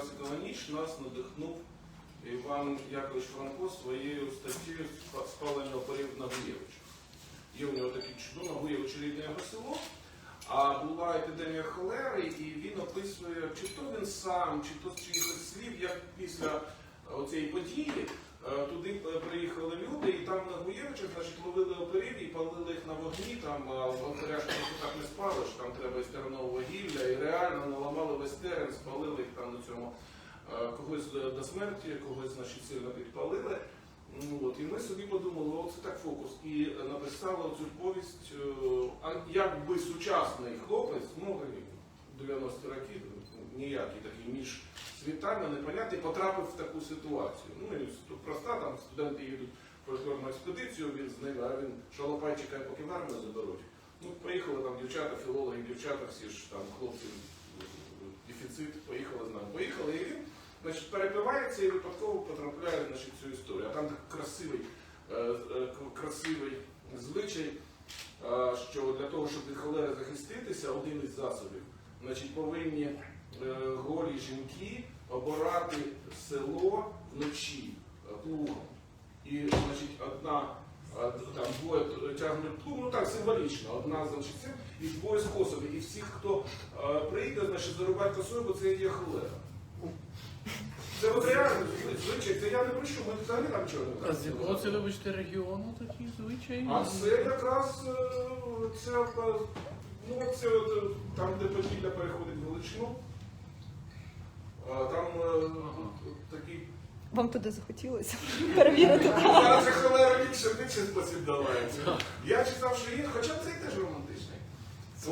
класика на нас надихнув Іван Якович Франко своєю статтею спалення оперів на Гуєвича. Є у нього такий на Гуєвичі рідне його село. А була епідемія холери, і він описує, чи то він сам, чи то з чиїхось слів, як після цієї події е, туди е, приїхали люди, і там на Гуєвичах значить, ловили оперів і палили їх на вогні. Там оперях так не спали, що там треба із тернового вугілля, і реально наламали спалили їх там на цьому. е, Когось до смерті, когось значить, сильно підпалили. Ну, От, і ми собі подумали, о, це так фокус. І написали цю повість, е, а як би сучасний хлопець, ну, 90 років, ніякий такий між світами, непонятний, потрапив в таку ситуацію. Ну, і проста, там студенти їдуть фольклорну експедицію, він з ними, а він шалопай чекає, поки в армію заберуть. Ну, поїхали там дівчата, філологи, дівчата, всі ж там хлопці, дефіцит, поїхали з нами. Поїхали, і він значить, перепивається і випадково потрапляє значить, цю історію. А там такий красивий, е, е, красивий звичай, е, що для того, щоб від холери захиститися, один із засобів, значить, повинні голі жінки обирати село вночі е, плугом. І значить, одна е, там двоє тягнуть плуг, ну так символічно, одна значить цим, і двоє з косами. І всіх, хто е, прийде, значить, зарубать косою, бо це є холера. Це от реально звичай, це я не пишу, ми взагалі там чого не А з якого це, вибачте, регіону такі звичаї? А це якраз е, це, е, ну, це от, е, там, де Поділля переходить в Величину. А, Там е, такий. Вам туди захотілося перевірити? Зараз же холера спосіб долається. Я читав, що він, хоча цей теж романтичний.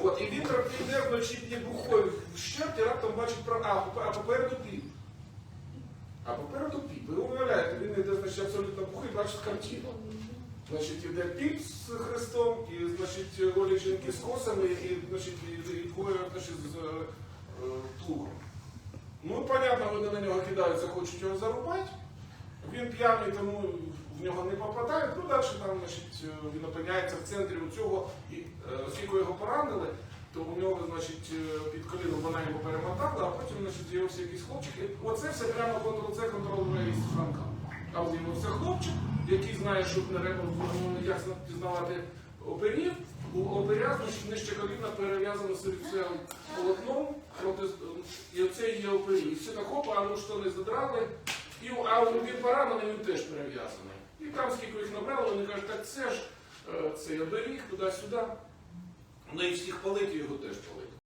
От, і він йде вночі п'є бухою щоті, раптом бачить про. А, а попереду піп. А попереду піп. Ви уявляєте, він йде, значить, абсолютно бухий, бачить картину. Значить, іде піп з Христом, і, значить, голі жінки з косами, і, значить, і, і двоє, значить, з е, плугом. Ну, понятно, вони на нього кидаються, хочуть його зарубати. Він п'яний, тому в нього не попадають. Ну, далі там, значить, е, він опиняється в центрі цього, і е, оскільки його поранили, то у нього, значить, е, під коліном вона його перемотала, а потім, значить, з'явився якийсь хлопчик. І оце все прямо Ctrl-C, Ctrl-V із Франка. Там з'явився хлопчик, який знає, що не треба, ну, як пізнавати оперів. У оперя, нижче коліна перев'язано сирцем полотном, і оце є опері. І всі так хопа, а ну що не задрали. І, а він поранений, він теж перев'язаний. І там, скільки їх набрали, вони кажуть, так це ж це я доріг туди-сюди. Ну і всіх палити, його теж палити.